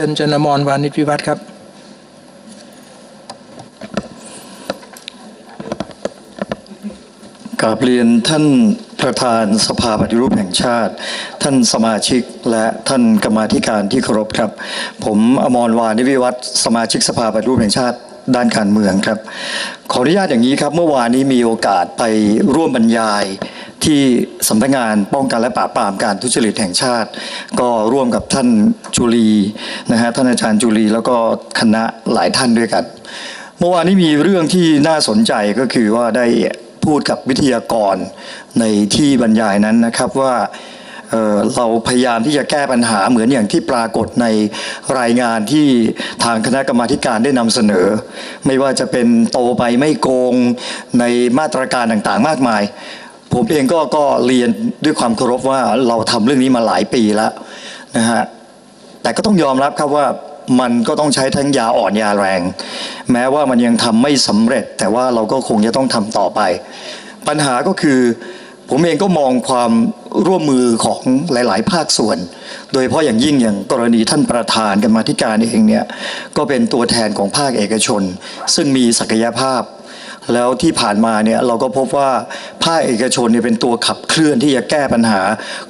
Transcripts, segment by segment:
เชิญชนมรวานิชวิวัฒน์ครับ กราบเรียนท่านประธานสภาปฏิรูปแห่งชาติ ท่านสมาชิกและท่านกรรมาธิการที่เคารพครับ ผมอมรวานิวิวัฒน์สมาชิกสภาปฏิรูปแห่งชาติด้านการเมืองครับ ขออนุญาตอย่างนี้ครับ เมื่อวานนี้มีโอกาสไปร่วมบรรยาย ที่สำนักงานป้องกันและปราบปรามการทุจริตแห่งชาติ ก็ร่วมกับท่านจุลีนะฮะท่านอาจารย์จุลีแล้วก็คณะหลายท่านด้วยกัน เมื่อวานนี้มีเรื่องที่น่าสนใจก็คือว่าได้พูดกับวิทยากรในที่บรรยายนั้นนะครับว่าเเราพยายามที่จะแก้ปัญหาเหมือนอย่างที่ปรากฏในรายงานที่ทางคณะกรรมาการได้นำเสนอ ไม่ว่าจะเป็นโตไปไม่โกงในมาตรการต่างๆ มากมาย ผมเองก็ก็เรียนด้วยความเคารพว่าเราทำเรื่องนี้มาหลายปีแล้วนะฮะแต่ก็ต้องยอมรับครับว่ามันก็ต้องใช้ทั้งยาอ่อนยาแรง แม้ว่ามันยังทำไม่สำเร็จ แต่ว่าเราก็คงจะต้องทำต่อไป ปัญหาก็คือผมเองก็มองความร่วมมือของหลาย ๆ ภาคส่วน โดยเฉพาะอย่างยิ่งอย่างกรณีท่านประธานกันมาธิการเองเนี่ยก็เป็นตัวแทนของภาคเอกชน ซึ่งมีศักยภาพ แล้วที่ผ่านมาเนี่ยเราก็พบว่าภาคเอกชนเนี่ยเป็นตัวขับเคลื่อนที่จะแก้ปัญหา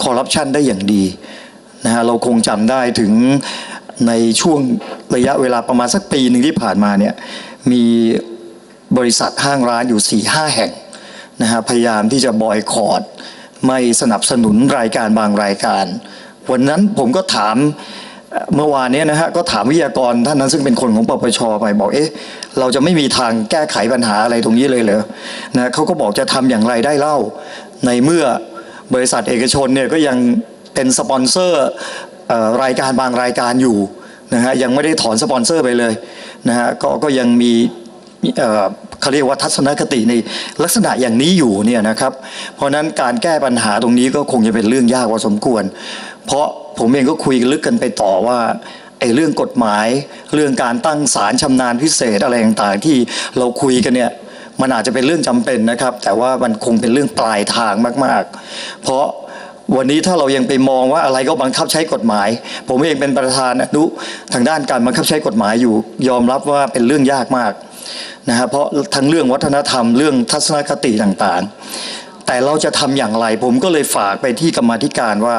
คอร์รัปชันได้อย่างดีนะฮะเราคงจำได้ถึงในช่วงระยะเวลาประมาณสักปีหนึ่งที่ผ่านมาเนี่ยมีบริษัทห้างร้านอยู่4ี่ห้าแห่งนะฮะพยายามที่จะบอยคอรดไม่สนับสนุนรายการบางรายการ วันนั้นผมก็ถาม เมื่อวานนี้นะฮะก็ถามวิทยากรท่านนั้นซึ่งเป็นคนของปปชไปบอกเอ๊ะเราจะไม่มีทางแก้ไขปัญหาอะไรตรงนี้เลยเหรอนะเขาก็บอกจะทำอย่างไรได้เล่า ในเมื่อบริษัทเอกชนเนี่ยก็ยังเป็นสปอนเซอร์รายการบางรายการอยู่นะฮะยังไม่ได้ถอนสปอนเซอร์ไปเลยนะฮะก็ก็ยังมีเอ่อเขาเรียกว่าทัศนคติในลักษณะอย่างนี้อยู่เนี่ยนะครับ เพราะนั้นการแก้ปัญหาตรงนี้ก็คงจะเป็นเรื่องยากพอสมควร เพราะผมเองก็คุยลึกกันไปต่อว่าไอ้เรื่องกฎหมาย เรื่องการตั้งศาลชำนาญพิเศษอะไรต่างๆที่เราคุยกันเนี่ยมันอาจจะเป็นเรื่องจำเป็นนะครับ แต่ว่ามันคงเป็นเรื่องปลายทางมาก ๆ เพราะวันนี้ถ้าเรายังไปมองว่าอะไรก็บังคับใช้กฎหมาย ผมเองเป็นประธานอนุทางด้านการบังคับใช้กฎหมายอยู่ ยอมรับว่าเป็นเรื่องยากมากนะฮะเพราะทั้งเรื่องวัฒนธรรมเรื่องทัศนคติต่างๆ แต่เราจะทำอย่างไร ผมก็เลยฝากไปที่กรรมธิการว่า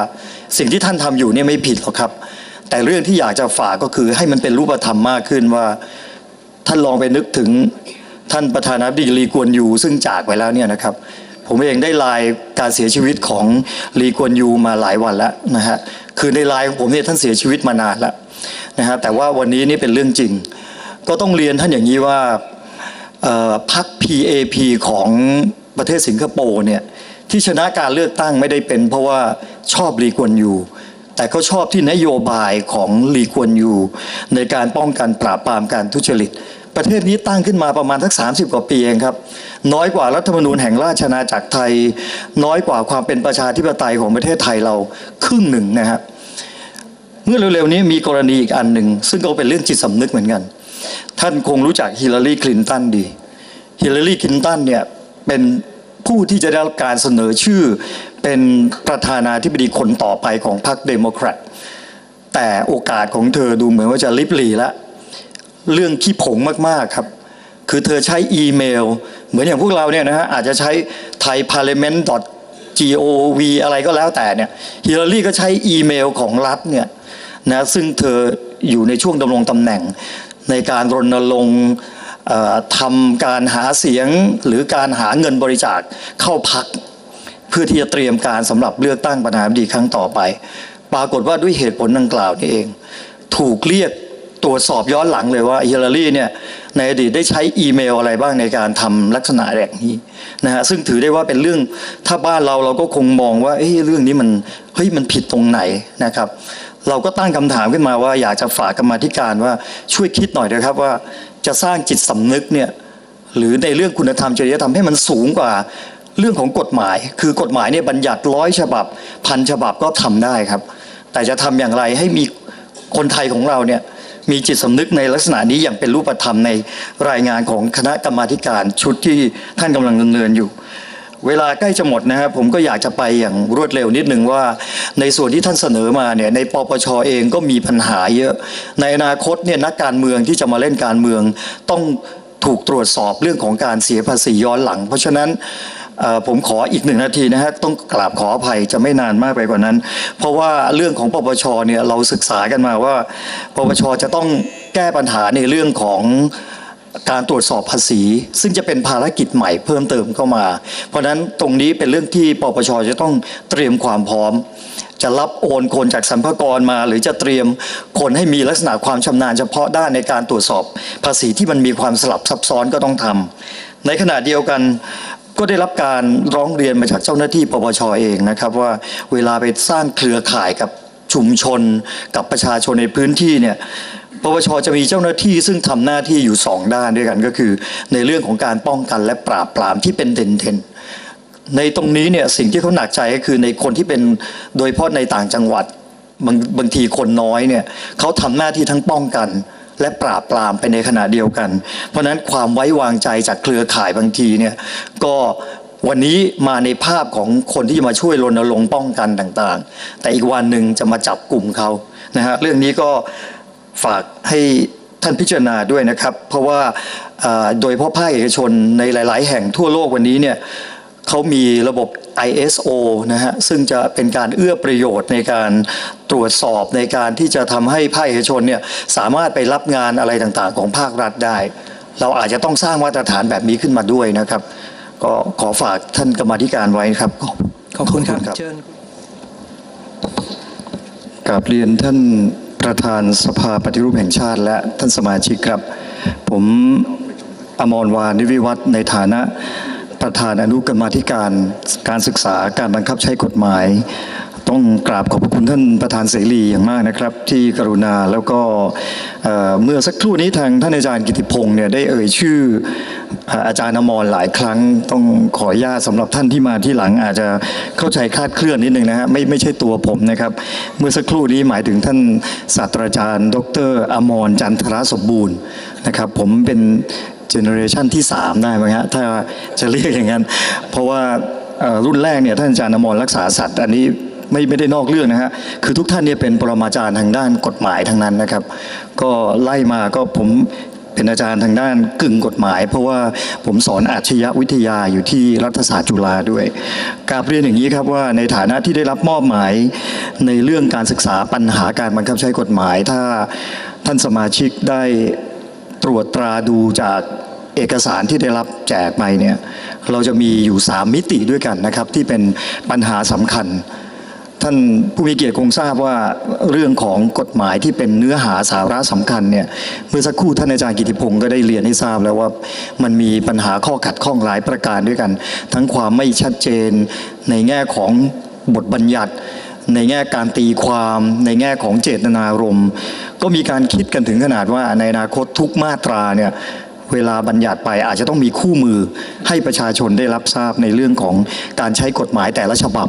สิ่งที่ท่านทำอยู่เนี่ยไม่ผิดหรอกครับ แต่เรื่องที่อยากจะฝากก็คือให้มันเป็นรูปธรรมมากขึ้นว่า ท่านลองไปนึกถึงท่านประธานาธิบดีลีกวนยูซึ่งจากไปแล้วเนี่ยนะครับผมเองได้ลน์การเสียชีวิตของลีกวนยูมาหลายวันแล้วนะฮะคือในลน์ของผมเนี่ยท่านเสียชีวิตมานานแล้วนะฮะแต่ว่าวันนี้นี่เป็นเรื่องจริง ก็ต้องเรียนท่านอย่างนี้ว่าพรรค PAP ของ ประเทศสิงคโปร์เนี่ยที่ชนะการเลือกตั้งไม่ได้เป็น เพราะว่าชอบลีกวนยูแต่เขาชอบที่นโยบายของลีกวนยูในการป้องกันปราบปรามการทุจริต ประเทศนี้ตั้งขึ้นมาประมาณทัก 30 กว่าปีเองครับ น้อยกว่ารัฐธรรมนูญแห่งราชอาณาจักรไทย น้อยกว่าความเป็นประชาธิปไตยของประเทศไทยเราครึ่งหนึ่งนะครับเมื่อเร็วๆนี้มีกรณีอีกอันหนึ่ง ซึ่งก็เป็นเรื่องจิตสำนึกเหมือนกัน ท่านคงรู้จักฮิลลารีคลินตันดีฮิลลารีคลินตันเนี่ย เป็นผู้ที่จะได้รับการเสนอชื่อ เป็นประธานาธิบดีคนต่อไปของพรรคเดโมแครตแต่โอกาสของเธอดูเหมือนว่าจะลิบหลีละ เรื่องขี้ผงมากๆครับ คือเธอใช้อีเมล เหมือนอย่างพวกเราเนี่ยนะฮะอาจจะใช้ thai parliament gov อะไรก็แล้วแต่เนี่ยฮิลลารีก็ใช้อีเมลของรัฐเนี่ยนะซึ่งเธออยู่ในช่วงดำรงตำแหน่งในการรณรงค์ ทำการหาเสียงหรือการหาเงินบริจาคเข้าพัก เพื่อที่จะเตรียมการสำหรับเลือกตั้งประธานาธิบดีครั้งต่อไป ปรากฏว่าด้วยเหตุผลดังกล่าวนี่เอง ถูกเรียกตรวจสอบย้อนหลังเลยว่าฮิลลารีเนี่ยในอดีตได้ใช้อีเมลอะไรบ้างในการทำลักษณะแบบนี้นะฮะซึ่งถือได้ว่าเป็นเรื่องถ้าบ้านเราเราก็คงมองว่าเอ้ยเรื่องนี้มันเฮ้ยมันผิดตรงไหนนะครับ เราก็ตั้งคำถามขึ้นมาว่าอยากจะฝากกรรมธิการว่าช่วยคิดหน่อยนะครับว่า จะสร้างจิตสำนึกเนี่ยหรือในเรื่องคุณธรรมจริยธรรมให้มันสูงกว่าเรื่องของกฎหมาย คือกฎหมายเนี่ยบัญญัติร้อยฉบับพันฉบับก็ทำได้ครับ แต่จะทำอย่างไรให้มีคนไทยของเราเนี่ยมีจิตสำนึกในลักษณะนี้อย่างเป็นรูปธรรมในรายงานของคณะกรรมาการชุดที่ท่านกำลังดำเนินอยู่ เวลาใกล้จะหมดนะครับผมก็อยากจะไปอย่างรวดเร็วนิดนึงว่า ในส่วนที่ท่านเสนอมาเนี่ยในปปชเองก็มีปัญหาเยอะ ในอนาคตเนี่ยนักการเมืองที่จะมาเล่นการเมือง ต้องถูกตรวจสอบเรื่องของการเสียภาษีย้อนหลัง เพราะฉะนั้นผมขออีกหนึ่งนาทีนะฮะต้องกราบขออภัยจะไม่นานมากไปกว่านั้น เพราะว่าเรื่องของปปชเนี่ยเราศึกษากันมาว่า ปปชจะต้องแก้ปัญหาในเรื่องของ การตรวจสอบภาษี ซึ่งจะเป็นภารกิจใหม่เพิ่มเติมเข้ามา เพราะฉะนั้นตรงนี้เป็นเรื่องที่ปปชจะต้องเตรียมความพร้อม จะรับโอนคนจากสรรพากรมา หรือจะเตรียมคนให้มีลักษณะความชำนาญเฉพาะด้านในการตรวจสอบภาษีที่มันมีความสลับซับซ้อนก็ต้องทำในขณะเดียวกันก็ได้รับการร้องเรียนมาจากเจ้าหน้าที่ปปชเองนะครับ ว่าเวลาไปสร้างเครือข่ายกับชุมชนกับประชาชนในพื้นที่เนี่ย ปปชจะมีเจ้าหน้าที่ซึ่งทำหน้าที่อยู่สองด้านด้วยกันก็คือ ในเรื่องของการป้องกันและปราบปรามที่เป็นเด่นๆในตรงนี้เนี่ยสิ่งที่เขาหนักใจก็คือในคนที่เป็นโดยเฉพาะในต่างจังหวัดบางบางทีคนน้อยเนี่ยเขาทำหน้าที่ทั้งป้องกันและปราบปรามไปในขณะเดียวกัน เพราะฉะนั้นความไว้วางใจจากเครือข่ายบางทีเนี่ยก็วันนี้มาในภาพของคนที่จะมาช่วยรณรงค์ป้องกันต่างๆ แต่อีกวันหนึ่งจะมาจับกลุ่มเขานะฮะเรื่องนี้ก็ ฝากให้ท่านพิจารณาด้วยนะครับ เพราะว่าเอ่อโดยเฉพาะภาคเอกชนในหลาย ๆ แห่งทั่วโลกวันนี้เนี่ยเขามีระบบ ISO นะฮะซึ่งจะเป็นการเอื้อประโยชน์ในการตรวจสอบในการที่จะทำให้ภาคเอกชนเนี่ยสามารถไปรับงานอะไรต่างๆ ของภาครัฐได้ เราอาจจะต้องสร้างมาตรฐานแบบนี้ขึ้นมาด้วยนะครับ ก็ขอฝากท่านกรรมาธิการไว้ครับขอบคุณครับเชิญกราบเรียนท่าน ประธานสภาปฏิรูปแห่งชาติ และท่านสมาชิกครับ ผมอมรวานิวิวัฒน์ในฐานะประธานอนุกรรมาธิการการศึกษาการบังคับใช้กฎหมาย ต้องกราบขอบพระคุณท่านประธานเสรีอย่างมากนะครับ ที่กรุณาแล้วก็เอ่อเมื่อสักครู่นี้ทางท่านอาจารย์กิติพงศ์เนี่ยได้เอ่ยชื่ออาจารย์อมรหลายครั้ง ต้องขออนุญาตสำหรับท่านที่มาที่หลังอาจจะเข้าใจคลาดเคลื่อนนิดนึงนะฮะไม่ไม่ใช่ตัวผมนะครับ เมื่อสักครู่นี้หมายถึงท่านศาสตราจารย์ ดรอมรจันทรสมบูรณ์นะครับ ผมเป็นเจเนอเรชันที่ 3 ได้ไหมฮะถ้าจะเรียกอย่างนั้น เพราะว่ารุ่นแรกเนี่ยท่านอาจารย์อมรรักษาสัตว์อันนี้ ไม่ไม่ได้นอกเรื่องนะฮะคือทุกท่านเนี่ยเป็นปรมาจารย์ทางด้านกฎหมายทั้งนั้นนะครับ ก็ไล่มาก็ผมเป็นอาจารย์ทางด้านกึ่งกฎหมาย เพราะว่าผมสอนอาชญาวิทยาอยู่ที่รัฐศาสตร์จุฬาด้วยกาบเรียนอย่างนี้ครับว่าในฐานะที่ได้รับมอบหมายในเรื่องการศึกษาปัญหาการบังคับใช้กฎหมาย ถ้าท่านสมาชิกได้ตรวจตราดูจากเอกสารที่ได้รับแจกไปเนี่ยเราจะมีอยู่ 3 มิติด้วยกันนะครับที่เป็นปัญหาสำคัญ ท่านผู้มีเกียรติคงทราบว่าเรื่องของกฎหมายที่เป็นเนื้อหาสาระสำคัญเนี่ยเมื่อสักครู่ท่านอาจารย์กิติพงศ์ก็ได้เรียนให้ทราบแล้วว่ามันมีปัญหาข้อขัดข้องหลายประการด้วยกัน ทั้งความไม่ชัดเจนในแง่ของบทบัญญัติ ในแง่การตีความในแง่ของเจตนารมณ์ ก็มีการคิดกันถึงขนาดว่าในอนาคตทุกมาตราเนี่ยเวลาบัญญัติไปอาจจะต้องมีคู่มือให้ประชาชนได้รับทราบในเรื่องของการใช้กฎหมายแต่ละฉบับ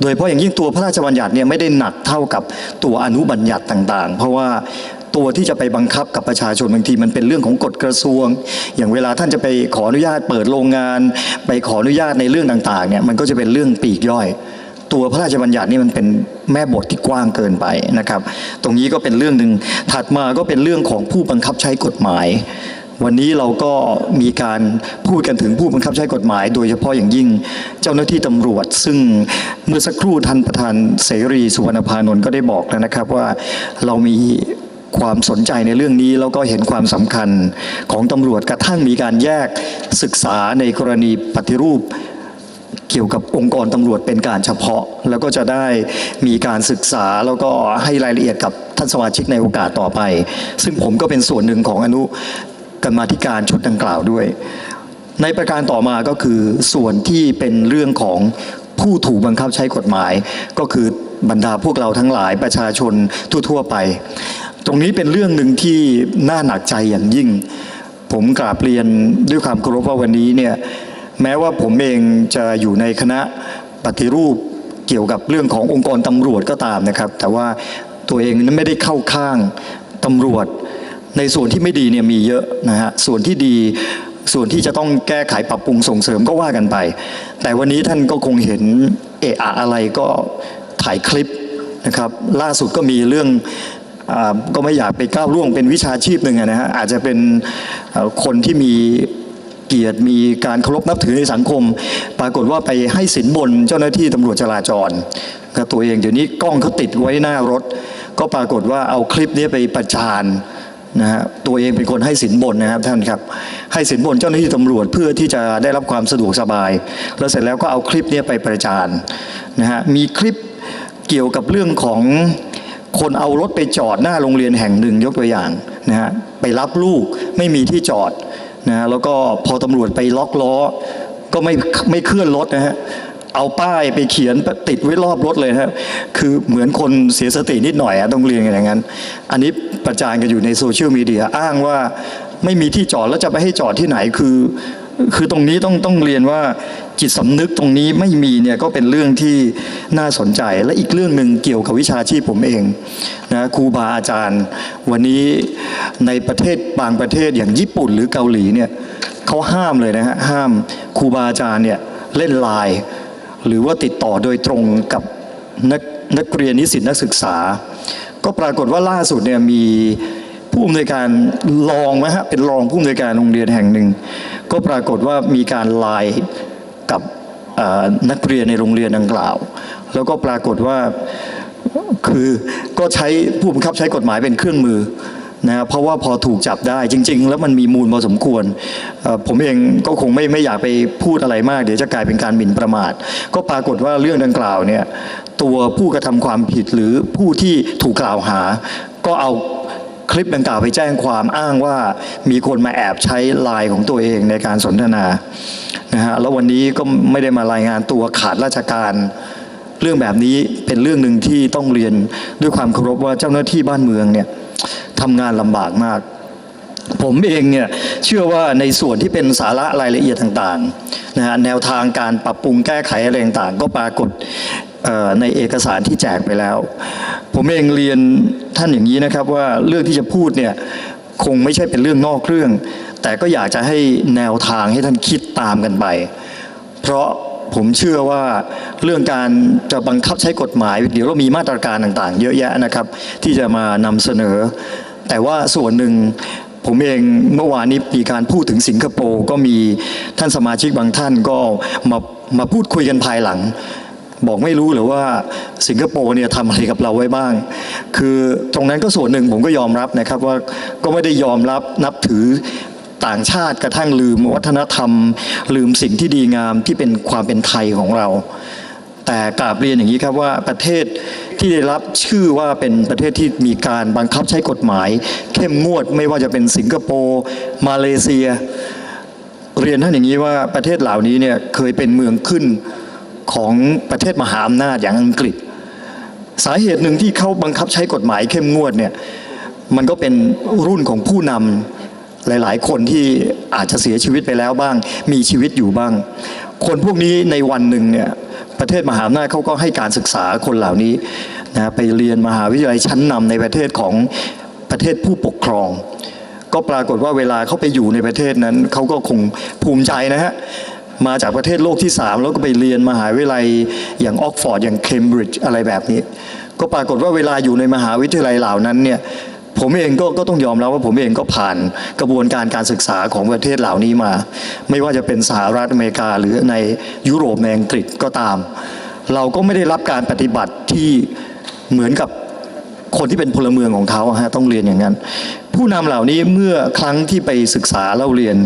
โดยเฉพาะอย่างยิ่งตัวพระราชบัญญัติเนี่ยไม่ได้หนักเท่ากับตัวอนุบัญญัติต่าง ๆ เพราะว่าตัวที่จะไปบังคับกับประชาชนบางทีมันเป็นเรื่องของกฎกระทรวง อย่างเวลาท่านจะไปขออนุญาตเปิดโรงงาน ไปขออนุญาตในเรื่องต่างๆเนี่ยมันก็จะเป็นเรื่องปีกย่อย ตัวพระราชบัญญัตินี่มันเป็นแม่บทที่กว้างเกินไปนะครับ ตรงนี้ก็เป็นเรื่องหนึ่งถัดมาก็เป็นเรื่องของผู้บังคับใช้กฎหมาย วันนี้เราก็มีการพูดกันถึงผู้บังคับใช้กฎหมาย โดยเฉพาะอย่างยิ่งเจ้าหน้าที่ตำรวจ ซึ่งเมื่อสักครู่ท่านประธานเสรีสุวรรณพานนท์ก็ได้บอกแล้วนะครับว่าเรามีความสนใจในเรื่องนี้แล้วก็เห็นความสำคัญของตำรวจกระทั่งมีการแยกศึกษาในกรณีปฏิรูปเกี่ยวกับองค์กรตำรวจเป็นการเฉพาะ แล้วก็จะได้มีการศึกษาแล้วก็ให้รายละเอียดกับท่านสมาชิกในโอกาสต่อไป ซึ่งผมก็เป็นส่วนหนึ่งของอนุ กรรมาธิการชุดดังกล่าวด้วย ในประการต่อมาก็คือส่วนที่เป็นเรื่องของผู้ถูกบังคับใช้กฎหมาย ก็คือบรรดาพวกเราทั้งหลายประชาชนทั่วๆไป ตรงนี้เป็นเรื่องหนึ่งที่น่าหนักใจอย่างยิ่ง ผมกราบเรียนด้วยความเคารพว่าวันนี้เนี่ยแม้ว่าผมเองจะอยู่ในคณะปฏิรูปเกี่ยวกับเรื่องขององค์กรตำรวจก็ตามนะครับ แต่ว่าตัวเองนั้นไม่ได้เข้าข้างตำรวจ ในส่วนที่ไม่ดีเนี่ยมีเยอะนะฮะส่วนที่ดีส่วนที่จะต้องแก้ไขปรับปรุงส่งเสริมก็ว่ากันไป แต่วันนี้ท่านก็คงเห็นเอะอะอะไรก็ถ่ายคลิปนะครับ ล่าสุดก็มีเรื่องอก็ไม่อยากไปก้าวล่วงเป็นวิชาชีพหนึ่งนะฮะอาจจะเป็นคนที่มีเกียรติมีการเคารพนับถือในสังคม ปรากฏว่าไปให้สินบนเจ้าหน้าที่ตำรวจจราจรกับตัวเองเดี๋ยวนี้กล้องเขาติดไว้หน้ารถ ก็ปรากฏว่าเอาคลิปนี้ไปประจาน นะฮะตัวเองเป็นคนให้สินบนนะครับท่านครับ ให้สินบนเจ้าหน้าที่ตำรวจเพื่อที่จะได้รับความสะดวกสบาย แล้วเสร็จแล้วก็เอาคลิปนี้ไปประจานนะฮะมีคลิปเกี่ยวกับเรื่องของคนเอารถไปจอดหน้าโรงเรียนแห่งหนึ่งยกตัวอย่างนะฮะไปรับลูกไม่มีที่จอดนะฮะแล้วก็พอตำรวจไปล็อกล้อ ก็ไม่ไม่เคลื่อนรถนะฮะ เอาป้ายไปเขียนติดไว้รอบรถเลยนะฮะคือเหมือนคนเสียสตินิดหน่อยอะต้องเรียนกันอย่างนั้น อันนี้ประจานกันอยู่ในโซเชียลมีเดียอ้างว่าไม่มีที่จอดแล้วจะไปให้จอดที่ไหนคือ คือตรงนี้ต้องต้องเรียนว่าจิตสำนึกตรงนี้ไม่มีเนี่ยก็เป็นเรื่องที่น่าสนใจ และอีกเรื่องหนึ่งเกี่ยวกับวิชาชีพผมเองนะครูบาอาจารย์ วันนี้ในประเทศบางประเทศอย่างญี่ปุ่นหรือเกาหลีเนี่ยเขาห้ามเลยนะฮะห้ามครูบาอาจารย์เนี่ยเล่นไลน์ หรือว่าติดต่อโดยตรงกับนักนักเรียนนิสิตนักศึกษา ก็ปรากฏว่าล่าสุดเนี่ยมีผู้อำนวยการรองนะฮะเป็นรองผู้อำนวยการโรงเรียนแห่งหนึ่ง ก็ปรากฏว่ามีการไลน์กับนักเรียนในโรงเรียนดังกล่าว แล้วก็ปรากฏว่าคือก็ใช้ผู้บังคับใช้กฎหมายเป็นเครื่องมือ นะเพราะว่าพอถูกจับได้จริง ๆ แล้วมันมีมูลพอสมควร ผมเองก็คงไม่ไม่อยากไปพูดอะไรมาก เดี๋ยวจะกลายเป็นการหมิ่นประมาท ก็ปรากฏว่าเรื่องดังกล่าวเนี่ยตัวผู้กระทำความผิดหรือผู้ที่ถูกกล่าวหา ก็เอาคลิปดังกล่าวไปแจ้งความอ้างว่ามีคนมาแอบใช้ไลน์ของตัวเองในการสนทนานะฮะแล้ววันนี้ก็ไม่ได้มารายงานตัวขาดราชการเรื่องแบบนี้เป็นเรื่องหนึ่งที่ต้องเรียนด้วยความเคารพว่าเจ้าหน้าที่บ้านเมืองเนี่ย ทำงานลำบากมาก ผมเองเนี่ยเชื่อว่าในส่วนที่เป็นสาระรายละเอียดต่างๆนะฮะแนวทางการปรับปรุงแก้ไขอะไรต่างๆ ก็ปรากฏในเอกสารที่แจกไปแล้ว ผมเองเรียนท่านอย่างนี้นะครับว่าเรื่องที่จะพูดเนี่ยคงไม่ใช่เป็นเรื่องนอกเรื่อง แต่ก็อยากจะให้แนวทางให้ท่านคิดตามกันไป เพราะผมเชื่อว่าเรื่องการจะบังคับใช้กฎหมาย เดี๋ยวเรามีมาตรการต่างๆ เยอะแยะนะครับ ที่จะมานำเสนอ แต่ว่าส่วนหนึ่งผมเองเมื่อวานนี้มีการพูดถึงสิงคโปร์ก็มีท่านสมาชิกบางท่านก็มามาพูดคุยกันภายหลัง บอกไม่รู้หรือว่าสิงคโปร์เนี่ยทำอะไรกับเราไว้บ้าง คือตรงนั้นก็ส่วนหนึ่งผมก็ยอมรับนะครับว่าก็ไม่ได้ยอมรับนับถือต่างชาติกระทั่งลืมวัฒนธรรม ลืมสิ่งที่ดีงามที่เป็นความเป็นไทยของเรา แต่กราบเรียนอย่างนี้ครับว่าประเทศ ที่ได้รับชื่อว่าเป็นประเทศที่มีการบังคับใช้กฎหมาย เข้มงวดไม่ว่าจะเป็นสิงคโปร์มาเลเซีย เรียนท่านอย่างนี้ว่าประเทศเหล่านี้เนี่ยเคยเป็นเมืองขึ้นของประเทศมหาอำนาจอย่างอังกฤษ สาเหตุหนึ่งที่เขาบังคับใช้กฎหมายเข้มงวดเนี่ยมันก็เป็นรุ่นของผู้นำหลาย ๆ คนที่อาจจะเสียชีวิตไปแล้วบ้าง มีชีวิตอยู่บ้าง คนพวกนี้ในวันหนึ่งเนี่ย ประเทศมหาอำนาจเขาก็ให้การศึกษาคนเหล่านี้นะไปเรียนมหาวิทยาลัยชั้นนำในประเทศของประเทศผู้ปกครอง ก็ปรากฏว่าเวลาเขาไปอยู่ในประเทศนั้นเขาก็คงภูมิใจนะฮะมาจากประเทศโลกที่ 3 แล้วก็ไปเรียนมหาวิทยาลัยอย่างออกฟอร์ดอย่างเคมบริดจ์อะไรแบบนี้ ก็ปรากฏว่าเวลาอยู่ในมหาวิทยาลัยเหล่านั้นเนี่ย ผมเองก็ก็ต้องยอมรับว่าผมเองก็ผ่านกระบวนการการศึกษาของประเทศเหล่านี้มา ไม่ว่าจะเป็นสหรัฐอเมริกา หรือในยุโรปในอังกฤษก็ตาม เราก็ไม่ได้รับการปฏิบัติที่เหมือนกับคนที่เป็นพลเมืองของเขาฮะต้องเรียนอย่างนั้น ผู้นำเหล่านี้เมื่อครั้งที่ไปศึกษาเล่าเรียน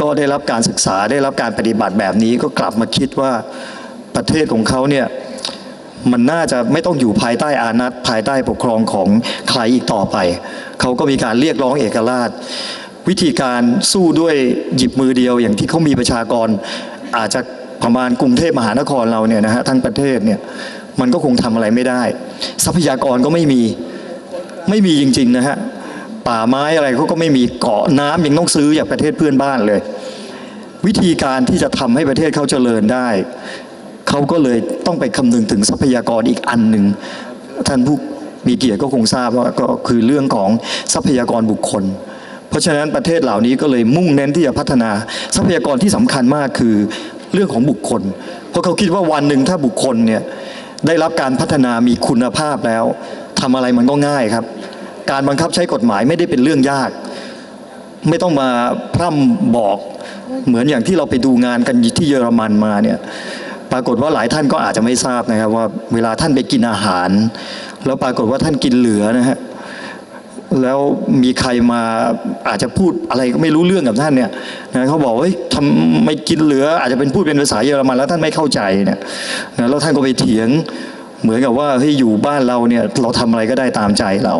ก็ได้รับการศึกษาได้รับการปฏิบัติแบบนี้ก็กลับมาคิดว่าประเทศของเขาเนี่ย มันน่าจะไม่ต้องอยู่ภายใต้อานัตภายใต้ปกครองของใครอีกต่อไป เขาก็มีการเรียกร้องเอกราช วิธีการสู้ด้วยหยิบมือเดียวอย่างที่เขามีประชากร อาจจะประมาณกรุงเทพมหานครเราเนี่ยนะฮะทั้งประเทศเนี่ยมันก็คงทำอะไรไม่ได้ ทรัพยากรก็ไม่มีไม่มีจริง ๆ นะฮะป่าไม้อะไรเขาก็ไม่มีเกาะน้ำยังต้องซื้อจากประเทศเพื่อนบ้านเลย วิธีการที่จะทำให้ประเทศเขาเจริญได้ เขาก็เลยต้องไปคำนึงถึงทรัพยากรอีกอันหนึ่งท่านผู้มีเกียรติก็คงทราบว่าก็คือเรื่องของทรัพยากรบุคคล เพราะฉะนั้นประเทศเหล่านี้ก็เลยมุ่งเน้นที่จะพัฒนาทรัพยากรที่สำคัญมากคือเรื่องของบุคคล เพราะเขาคิดว่าวันหนึ่งถ้าบุคคลเนี่ยได้รับการพัฒนามีคุณภาพแล้วทำอะไรมันก็ง่ายครับ การบังคับใช้กฎหมายไม่ได้เป็นเรื่องยาก ไม่ต้องมาพร่ำบอกเหมือนอย่างที่เราไปดูงานกันที่เยอรมันมาเนี่ย รากฏว่าหลายท่านก็อาจจะไม่ทราบนะครับ ว่าเวลาท่านไปกินอาหาร แล้วปรากฏว่าท่านกินเหลือนะฮะแล้วมีใครมาอาจจะพูดอะไรก็ไม่รู้เรื่องกับท่านเนี่ยนะเขาบอกเฮ้ยทำไม่กินเหลือ อาจจะเป็นพูดเป็นภาษาเยอรมันแล้วท่านไม่เข้าใจเนี่ยนะแล้วท่านก็ไปเถียงเหมือนกับว่าเฮ้ยอยู่บ้านเราเนี่ยเราทำอะไรก็ได้ตามใจเรา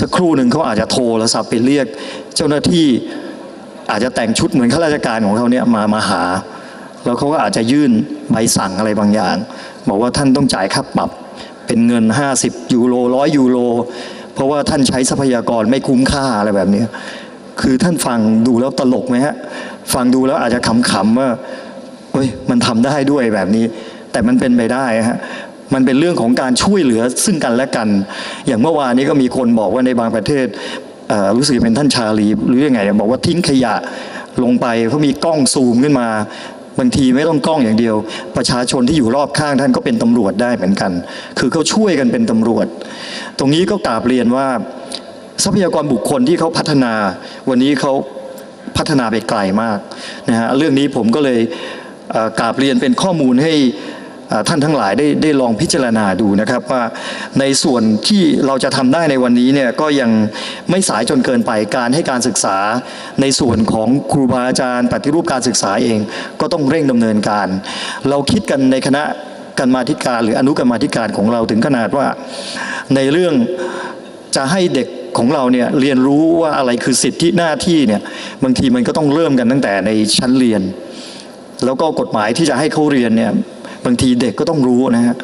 สักครู่หนึ่งเขาอาจจะโทรศัพท์ไปเรียก เจ้าหน้าที่อาจจะแต่งชุดเหมือนข้าราชการของเขาเนี่ยมามาหา แล้วเขาก็อาจจะยื่นใบสั่งอะไรบางอย่าง บอกว่าท่านต้องจ่ายค่าปรับเป็นเงิน 50 ยูโรร้อยยูโรเพราะว่าท่านใช้ทรัพยากรไม่คุ้มค่าอะไรแบบนี้คือท่านฟังดูแล้วตลกไหมฮะฟังดูแล้วอาจจะขำๆว่าเฮ้ยมันทำได้ด้วยแบบนี้ แต่มันเป็นไปได้ฮะมันเป็นเรื่องของการช่วยเหลือซึ่งกันและกัน อย่างเมื่อวานนี้ก็มีคนบอกว่าในบางประเทศรู้สึกเป็นท่านชาลีหรือยังไงบอกว่าทิ้งขยะลงไปเขาะมีกล้องซูมขึ้นมาางทีไม่ต้องกล้องอย่างเดียว ประชาชนที่อยู่รอบข้างท่านก็เป็นตำรวจได้เหมือนกัน คือเขาช่วยกันเป็นตำรวจ ตรงนี้ก็กราบเรียนว่า ทรัพยากรบุคคลที่เขาพัฒนา วันนี้เขาพัฒนาไปไกลมากนะฮะเรื่องนี้ผมก็เลยกราบเรียนเป็นข้อมูลให้ ท่านทั้งหลายได้ได้ลองพิจารณาดูนะครับว่าในส่วนที่เราจะทำได้ในวันนี้เนี่ยก็ยังไม่สายจนเกินไปการให้การศึกษา ในส่วนของครูบาอาจารย์ ปฏิรูปการศึกษาเอง ก็ต้องเร่งดำเนินการ เราคิดกันในคณะกรรมาธิการ หรืออนุกรรมาธิการของเราถึงขนาดว่า ในเรื่องจะให้เด็กของเราเนี่ยเรียนรู้ว่าอะไรคือสิทธิหน้าที่เนี่ยบางทีมันก็ต้องเริ่มกันตั้งแต่ในชั้นเรียน แล้วก็กฎหมายที่จะให้เขาเรียนเนี่ย บางทีเด็กก็ต้องรู้นะฮะ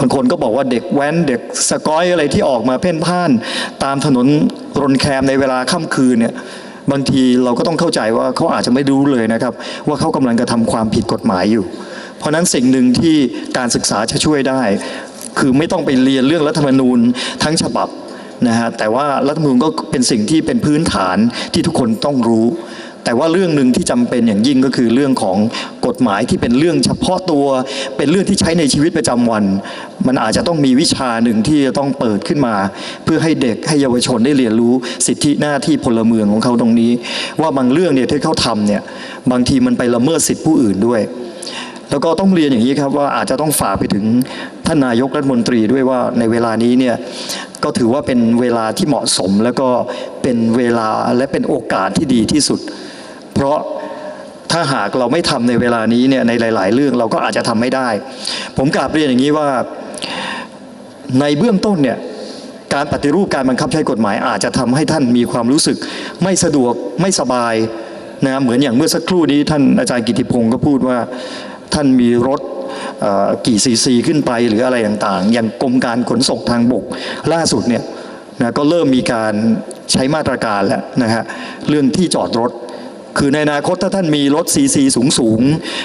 บางคนก็บอกว่าเด็กแว้นเด็กสกอยอะไรที่ออกมาเพ่นพ่าน ตามถนนรนแคมในเวลาค่ำคืนเนี่ยบางทีเราก็ต้องเข้าใจว่าเขาอาจจะไม่รู้เลยนะครับ ว่าเขากำลังกระทำความผิดกฎหมายอยู่ เพราะฉะนั้นสิ่งหนึ่งที่การศึกษาจะช่วยได้ คือไม่ต้องไปเรียนเรื่องรัฐธรรมนูญทั้งฉบับนะฮะแต่ว่ารัฐธรรมนูญก็เป็นสิ่งที่เป็นพื้นฐานที่ทุกคนต้องรู้ แต่ว่าเรื่องหนึ่งที่จำเป็นอย่างยิ่งก็คือเรื่องของกฎหมายที่เป็นเรื่องเฉพาะตัว เป็นเรื่องที่ใช้ในชีวิตประจำวัน มันอาจจะต้องมีวิชาหนึ่งที่จะต้องเปิดขึ้นมา เพื่อให้เด็กให้เยาวชนได้เรียนรู้สิทธิหน้าที่พลเมืองของเขาตรงนี้ ว่าบางเรื่องเนี่ยที่เขาทำเนี่ยบางทีมันไปละเมิดสิทธิผู้อื่นด้วยแล้วก็ต้องเรียนอย่างนี้ครับว่าอาจจะต้องฝากไปถึงท่านนายกรัฐมนตรีด้วยว่าในเวลานี้เนี่ยก็ถือว่าเป็นเวลาที่เหมาะสม แล้วก็เป็นเวลาและเป็นโอกาสที่ดีที่สุด เพราะถ้าหากเราไม่ทำในเวลานี้เนี่ยในหลาย ๆ เรื่องเราก็อาจจะทำไม่ได้ ผมกราบเรียนอย่างนี้ว่าในเบื้องต้นเนี่ยการปฏิรูปการบังคับใช้กฎหมายอาจจะทำให้ท่านมีความรู้สึก ไม่สะดวกไม่สบายนะเหมือนอย่างเมื่อสักครู่นี้ท่านอาจารย์กิติพงศ์ก็พูดว่าท่านมีรถกี่ซีซีขึ้นไปหรืออะไรต่างๆ อย่างกรมการขนส่งทางบกล่าสุดเนี่ยนะก็เริ่มมีการใช้มาตรการแล้วนะฮะเรื่องที่จอดรถ คือในอนาคตถ้าท่านมีรถซีซีสูงสูง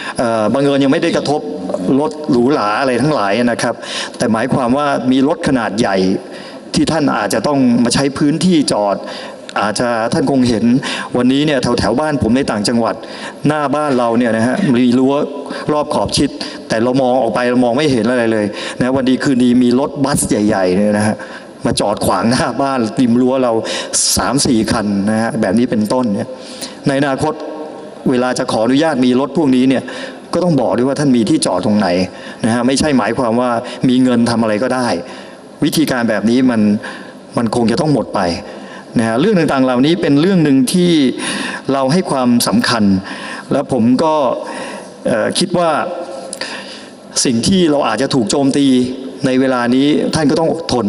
ๆบังเอิญยังไม่ได้กระทบรถหรูหราอะไรทั้งหลายนะครับ แต่หมายความว่ามีรถขนาดใหญ่ที่ท่านอาจจะต้องมาใช้พื้นที่จอดอาจจะท่านคงเห็นวันนี้เนี่ยแถวแถวบ้านผมในต่างจังหวัด หน้าบ้านเราเนี่ยนะฮะมีรั้วรอบขอบชิด แต่เรามองออกไปเรามองไม่เห็นอะไรเลยนะวันดีคืนดีมีรถบัสใหญ่ๆเนี่ยนะฮะ มาจอดขวางหน้าบ้านริมรั้วเรา3ามสี่คันนะฮะแบบนี้เป็นต้นเนี่ยในอนาคตเวลาจะขออนุญาตมีรถพวกนี้เนี่ยก็ต้องบอกด้วยว่าท่านมีที่จอดตรงไหนนะฮะไม่ใช่หมายความว่ามีเงินทำอะไรก็ได้ วิธีการแบบนี้มันมันคงจะต้องหมดไปนะฮะเรื่องต่างๆเหล่านี้เป็นเรื่องหนึ่งที่เราให้ความสำคัญ และผมก็คิดว่าสิ่งที่เราอาจจะถูกโจมตีในเวลานี้ท่านก็ต้องอดทน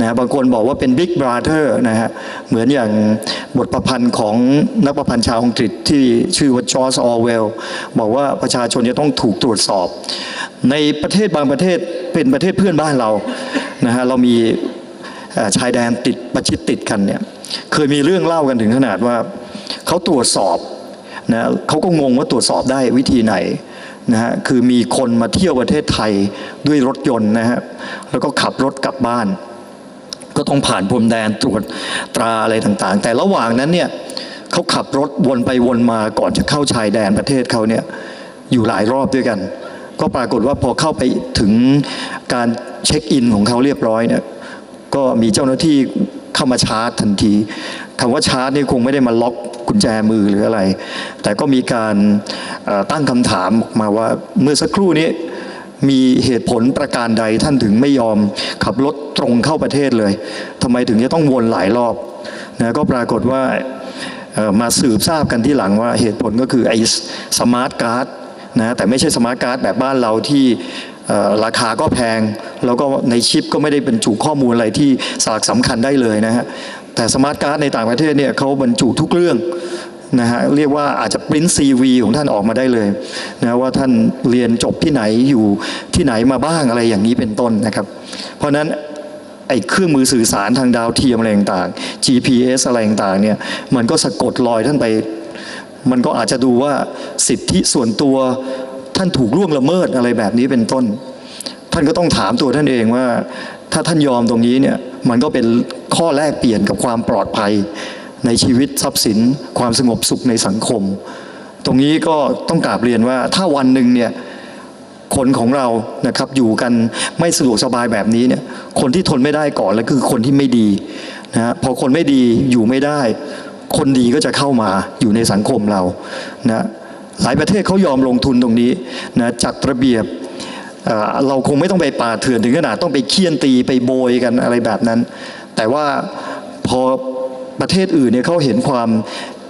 นะบางคนบอกว่าเป็น Big Brother นะฮะเหมือนอย่างบทประพันธ์ของนักประพันธ์ชาวอังกฤษที่ชื่อว่าจอร์จออเวลบอกว่าประชาชนจะต้องถูกตรวจสอบ ในประเทศบางประเทศเป็นประเทศเพื่อนบ้านเรานะฮะเรามีชายแดนติดประชิดติดกันเนี่ยเคยมีเรื่องเล่ากันถึงขนาดว่าเขาตรวจสอบนะเขาก็งงว่าตรวจสอบได้วิธีไหนนะฮะคือมีคนมาเที่ยวประเทศไทยด้วยรถยนต์นะฮะแล้วก็ขับรถกลับบ้าน ต้องผ่านพรมแดนตรวจตราอะไรต่างๆ แต่ระหว่างนั้นเนี่ยเขาขับรถวนไปวนมาก่อนจะเข้าชายแดนประเทศเขาเนี่ยอยู่หลายรอบด้วยกัน ก็ปรากฏว่าพอเข้าไปถึงการเช็คอินของเขาเรียบร้อยเนี่ยก็มีเจ้าหน้าที่เข้ามาชาร์จทันทีคำว่าชาร์จนี่คงไม่ได้มาล็อกกุญแจมือหรืออะไร แต่ก็มีการตั้งคำถามออกมาว่าเมื่อสักครู่นี้ มีเหตุผลประการใดท่านถึงไม่ยอมขับรถตรงเข้าประเทศเลยทำไมถึงจะต้องวนหลายรอบนะก็ปรากฏว่ามาสืบทราบกันที่หลังว่าเหตุผลก็คือไอ้สมาร์ทการ์ดนะแต่ไม่ใช่สมาร์ทการ์ดแบบบ้านเราที่ราคาก็แพง แล้วก็ในชิปก็ไม่ได้บรรจุข้อมูลอะไรที่สลักสำคัญได้เลยนะฮะแต่สมาร์ทการ์ดในต่างประเทศเนี่ยเขาบรรจุทุกเรื่อง นะฮะเรียกว่าอาจจะปริ้นซีวีของท่านออกมาได้เลยนะว่าท่านเรียนจบที่ไหนอยู่ที่ไหนมาบ้างอะไรอย่างนี้เป็นต้นนะครับ เพราะฉะนั้นไอ้เครื่องมือสื่อสารทางดาวเทียมอะไรต่างๆ GPS อะไรต่างๆเนี่ยมันก็สะกดรอยท่านไป มันก็อาจจะดูว่าสิทธิส่วนตัวท่านถูกล่วงละเมิดอะไรแบบนี้เป็นต้น ท่านก็ต้องถามตัวท่านเองว่า ถ้าท่านยอมตรงนี้เนี่ยมันก็เป็นข้อแลกเปลี่ยนกับความปลอดภัย ในชีวิตทรัพย์สิน ความสงบสุขในสังคม ตรงนี้ก็ต้องกราบเรียนว่าถ้าวันหนึ่งเนี่ยคนของเรานะครับอยู่กันไม่สะดวกสบายแบบนี้เนี่ยคนที่ทนไม่ได้ก่อนแล้วคือคนที่ไม่ดีนะฮะพอคนไม่ดีอยู่ไม่ได้ คนดีก็จะเข้ามาอยู่ในสังคมเรานะหลายประเทศเขายอมลงทุนตรงนี้นะจัดระเบียบเอ่อเราคงไม่ต้องไปป่าเถื่อนถึงขนาดต้องไปเคี่ยนตีไปโบยกันอะไรแบบนั้น แต่ว่าพอ ประเทศอื่นเนี่ยเขาเห็นความ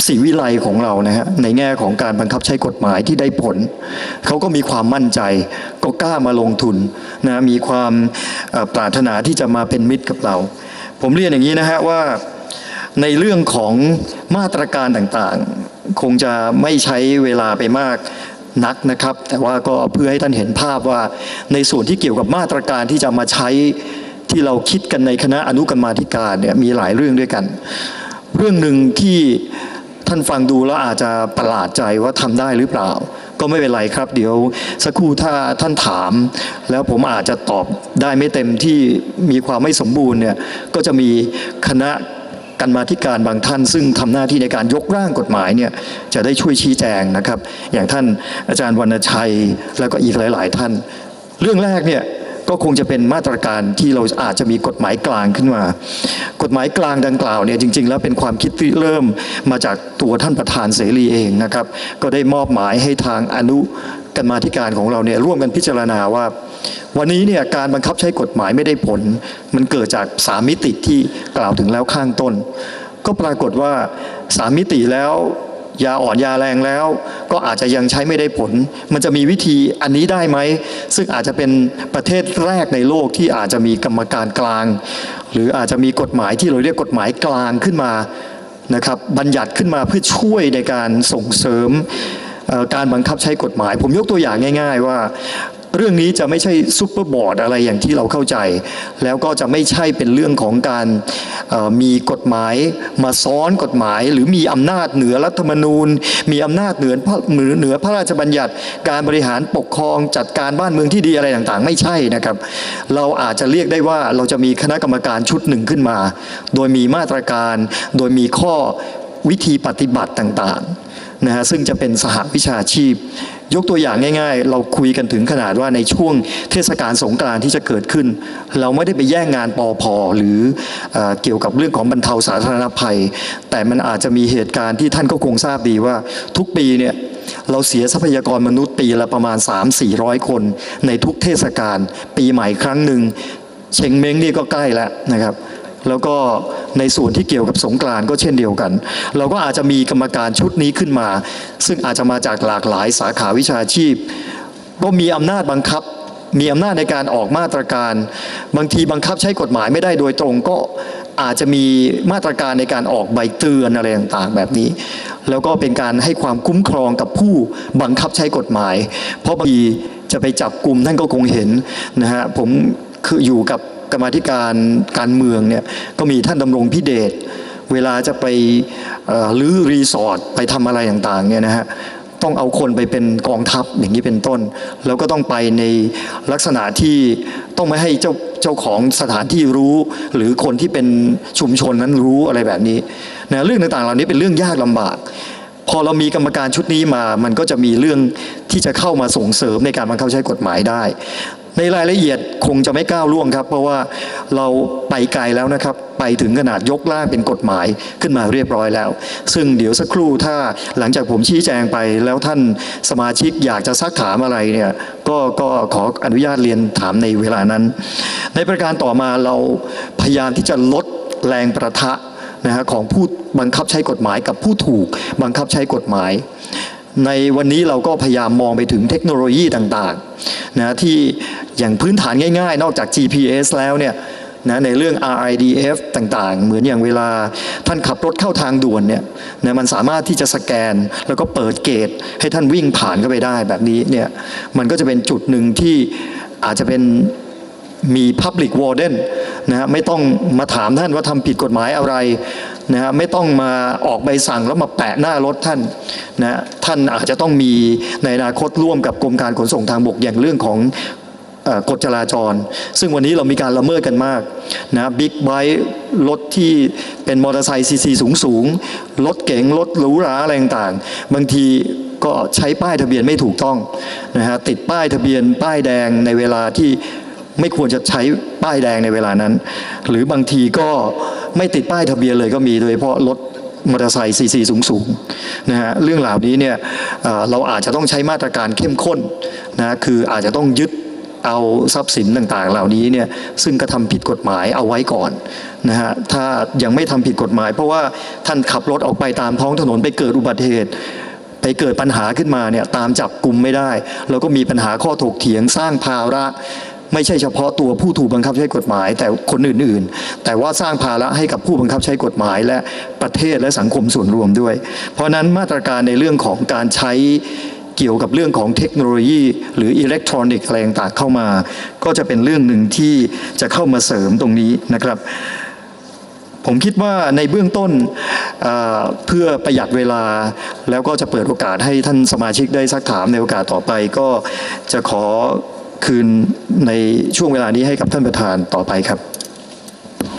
สีวิไลของเรานะฮะในแง่ของการบังคับใช้กฎหมายที่ได้ผล เขาก็มีความมั่นใจ ก็กล้ามาลงทุนนะมีความปรารถนาที่จะมาเป็นมิตรกับเรา ผมเรียนอย่างนี้นะฮะว่าในเรื่องของมาตรการต่างๆ คงจะไม่ใช้เวลาไปมากนักนะครับ แต่ว่าก็เพื่อให้ท่านเห็นภาพว่าในส่วนที่เกี่ยวกับมาตรการที่จะมาใช้ ที่เราคิดกันในคณะอนุกรรมาธิการเนี่ยมีหลายเรื่องด้วยกัน เรื่องหนึ่งที่ท่านฟังดูแล้วอาจจะประหลาดใจว่าทำได้หรือเปล่า ก็ไม่เป็นไรครับ เดี๋ยวสักครู่ถ้าท่านถาม แล้วผมอาจจะตอบได้ไม่เต็มที่มีความไม่สมบูรณ์เนี่ยก็จะมีคณะกรรมาธิการบางท่าน ซึ่งทำหน้าที่ในการยกร่างกฎหมายเนี่ยจะได้ช่วยชี้แจงนะครับ อย่างท่านอาจารย์วรรณชัยแล้วก็อีกหลาย ๆ ท่าน เรื่องแรกเนี่ย ก็คงจะเป็นมาตรการที่เราอาจจะมีกฎหมายกลางขึ้นมา กฎหมายกลางดังกล่าวเนี่ยจริง ๆ แล้วเป็นความคิดที่เริ่มมาจากตัวท่านประธานเสรีเองนะครับ ก็ได้มอบหมายให้ทางอนุกรรมาธิการของเราเนี่ยร่วมกันพิจารณาว่า วันนี้เนี่ยการบังคับใช้กฎหมายไม่ได้ผล มันเกิดจากสามมิติที่กล่าวถึงแล้วข้างต้น ก็ปรากฏว่าสามมิติแล้ว ยาอ่อนยาแรงแล้ว ก็อาจจะยังใช้ไม่ได้ผล มันจะมีวิธีอันนี้ได้ไหม ซึ่งอาจจะเป็นประเทศแรกในโลกที่อาจจะมีกรรมการกลาง หรืออาจจะมีกฎหมายที่เราเรียกกฎหมายกลางขึ้นมานะครับบัญญัติขึ้นมาเพื่อช่วยในการส่งเสริมการบังคับใช้กฎหมาย ผมยกตัวอย่างง่าย ๆ ว่า เรื่องนี้จะไม่ใช่ซุปเปอร์บอร์ดอะไรอย่างที่เราเข้าใจ แล้วก็จะไม่ใช่เป็นเรื่องของการมีกฎหมายมาซ้อนกฎหมาย หรือมีอำนาจเหนือรัฐธรรมนูญ มีอำนาจเหนือพระเหนือเหนือพระราชบัญญัติ การบริหารปกครองจัดการบ้านเมืองที่ดีอะไรต่างๆ ไม่ใช่นะครับ เราอาจจะเรียกได้ว่าเราจะมีคณะกรรมการชุดหนึ่งขึ้นมา โดยมีมาตรการ โดยมีข้อวิธีปฏิบัติต่างๆ นะฮะซึ่งจะเป็นสหวิชาชีพ ยกตัวอย่างง่าย ๆ เราคุยกันถึงขนาดว่าในช่วงเทศกาลสงกรานต์ที่จะเกิดขึ้น เราไม่ได้ไปแย่งงานปอพอหรือเออเกี่ยวกับเรื่องของบรรเทาสาธารณภัย แต่มันอาจจะมีเหตุการณ์ที่ท่านก็คงทราบดีว่าทุกปีเนี่ยเราเสียทรัพยากรมนุษย์ปีละประมาณ 3-400 คน ในทุกเทศกาลปีใหม่ครั้งหนึ่งเชงเม้งนี่ก็ใกล้แล้วนะครับ แล้วก็ ในส่วนที่เกี่ยวกับสงกรานต์ก็เช่นเดียวกัน เราก็อาจจะมีกรรมการชุดนี้ขึ้นมา ซึ่งอาจจะมาจากหลากหลายสาขาวิชาชีพ ก็มีอำนาจบังคับ มีอำนาจในการออกมาตรการ บางทีบังคับใช้กฎหมายไม่ได้โดยตรงก็อาจจะมีมาตรการในการออกใบเตือนอะไรต่างๆแบบนี้ แล้วก็เป็นการให้ความคุ้มครองกับผู้บังคับใช้กฎหมาย เพราะบางทีจะไปจับกลุ่มท่านก็คงเห็นนะฮะผมคืออยู่กับ กรรมธิการการเมืองเนี่ยก็มีท่านดำรงพิเดชเวลาจะไปรื้อรีสอร์ทไปทำอะไรต่างๆเนี่ยนะฮะต้องเอาคนไปเป็นกองทัพอย่างนี้เป็นต้น แล้วก็ต้องไปในลักษณะที่ต้องไม่ให้เจ้าเจ้าของสถานที่รู้ หรือคนที่เป็นชุมชนนั้นรู้อะไรแบบนี้นะเรื่องต่างๆ เหล่านี้เป็นเรื่องยากลำบาก พอเรามีกรรมการชุดนี้มา มันก็จะมีเรื่องที่จะเข้ามาส่งเสริมในการบังคับใช้กฎหมายได้ ในรายละเอียดคงจะไม่ก้าวล่วงครับ เพราะว่าเราไปไกลแล้วนะครับ ไปถึงขนาดยกร่างเป็นกฎหมายขึ้นมาเรียบร้อยแล้ว ซึ่งเดี๋ยวสักครู่ถ้าหลังจากผมชี้แจงไปแล้วท่านสมาชิกอยากจะซักถามอะไรเนี่ยก็ก็ขออนุญาตเรียนถามในเวลานั้น ในประการต่อมาเราพยายามที่จะลดแรงประทะ นะฮะของผู้บังคับใช้กฎหมายกับผู้ถูกบังคับใช้กฎหมาย ในวันนี้เราก็พยายามมองไปถึงเทคโนโลยีต่างๆนะที่อย่างพื้นฐานง่ายๆ นอกจาก GPS แล้วเนี่ยนะในเรื่อง RIDF ต่างๆ เหมือนอย่างเวลาท่านขับรถเข้าทางด่วนเนี่ยนะมันสามารถที่จะสแกนแล้วก็เปิดเกตให้ท่านวิ่งผ่านเข้าไปได้แบบนี้เนี่ยมันก็จะเป็นจุดหนึ่งที่อาจจะเป็น มี Public Warden นะฮะไม่ต้องมาถามท่านว่าทำผิดกฎหมายอะไรนะฮะไม่ต้องมาออกใบสั่งแล้วมาแปะหน้ารถท่านนะฮะท่านอาจจะต้องมีในอนาคตร่วมกับกรมการขนส่งทางบกอย่างเรื่องของกฎจราจร ซึ่งวันนี้เรามีการละเมิดกันมากนะบิ๊กไบค์รถที่เป็นมอเตอร์ไซค์ซีซีสูงสูงรถเก๋งรถหรูหราอะไรต่างๆ บางทีก็ใช้ป้ายทะเบียนไม่ถูกต้องนะฮะติดป้ายทะเบียนป้ายแดงในเวลาที่ ไม่ควรจะใช้ป้ายแดงในเวลานั้น หรือบางทีก็ไม่ติดป้ายทะเบียนเลยก็มีโดยเฉพาะรถมอเตอร์ไซค์ซีซีสูงสูงๆนะฮะเรื่องเหล่านี้เนี่ยเอ่อเราอาจจะต้องใช้มาตรการเข้มข้นนะคืออาจจะต้องยึดเอาทรัพย์สินต่างๆ เหล่านี้เนี่ยซึ่งกระทำผิดกฎหมายเอาไว้ก่อนนะฮะถ้ายังไม่ทำผิดกฎหมาย เพราะว่าท่านขับรถออกไปตามท้องถนนไปเกิดอุบัติเหตุไปเกิดปัญหาขึ้นมาเนี่ยตามจับกลุ่มไม่ได้ แล้วก็มีปัญหาข้อถกเถียงสร้างภาระ ไม่ใช่เฉพาะตัวผู้ถูกบังคับใช้กฎหมาย แต่คนอื่นๆ แต่ว่าสร้างภาระให้กับผู้บังคับใช้กฎหมาย และประเทศและสังคมส่วนรวมด้วย เพราะนั้นมาตรการในเรื่องของการใช้เกี่ยวกับเรื่องของเทคโนโลยี หรืออิเล็กทรอนิกส์อะไรต่างๆเข้ามา ก็จะเป็นเรื่องหนึ่งที่จะเข้ามาเสริมตรงนี้นะครับ ผมคิดว่าในเบื้องต้นเอ่อเพื่อประหยัดเวลา แล้วก็จะเปิดโอกาสให้ท่านสมาชิกได้ซักถามในโอกาสต่อไป ก็จะขอ คืนในช่วงเวลานี้ให้กับท่านประธานต่อไปครับ